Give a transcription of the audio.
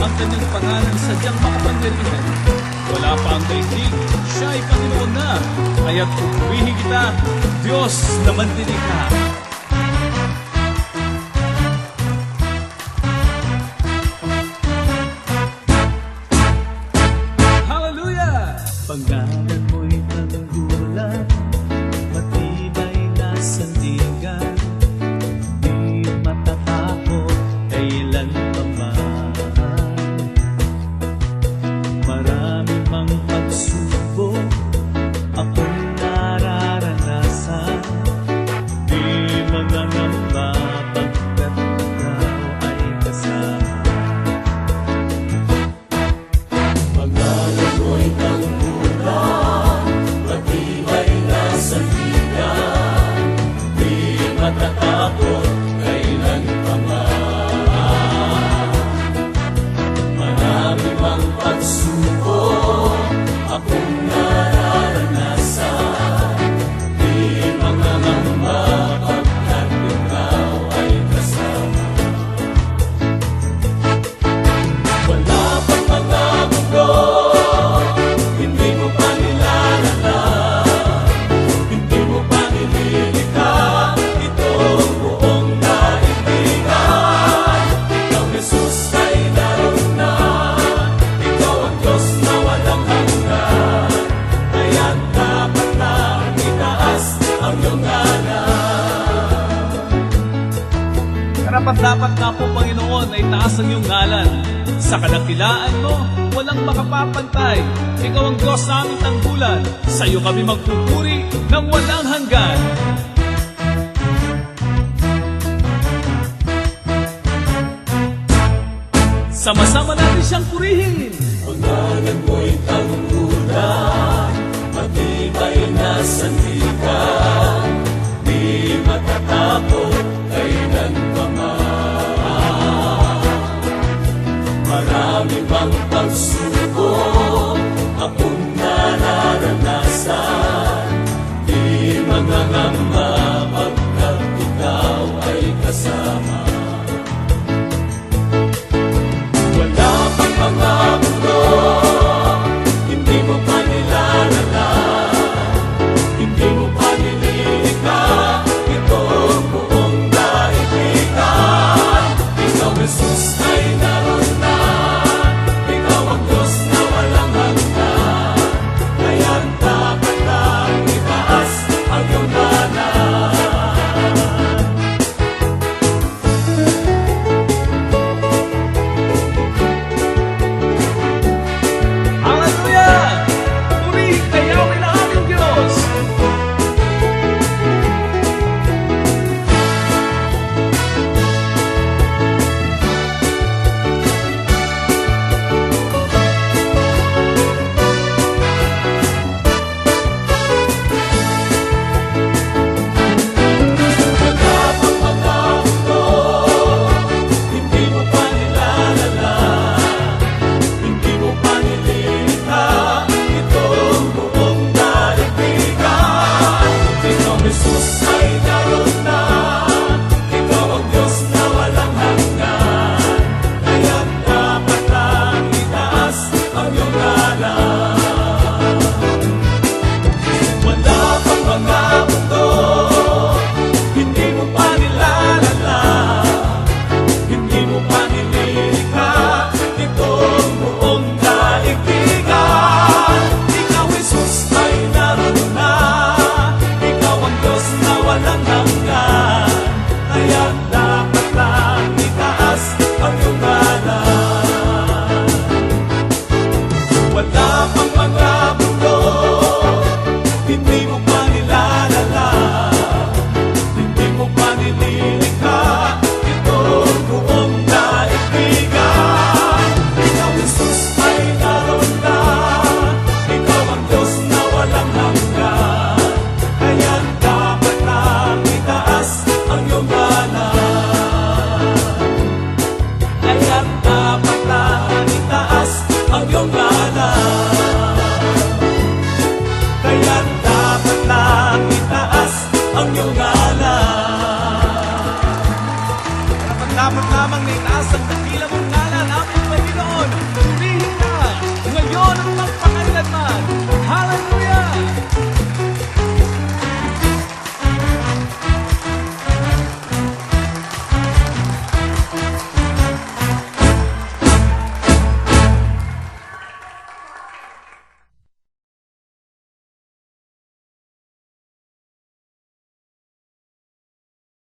ang kanyang pangalan sadyang makapangyarihan. Wala pa ang daigdig, siya ay Panginoon na. Kaya't pupurihin kita, Diyos na mandinig Hallelujah! Karapat dapat nga po, Panginoon, ay taas ang iyong ngalan. Sa kadakilaan mo, walang makapapantay. Ikaw ang Diyos na aming tanggulan. Sa iyo kami magpupuri ng walang hanggan. Sama-sama natin siyang purihin. Pangalan mo'y tanggulan, matibay na sandigan,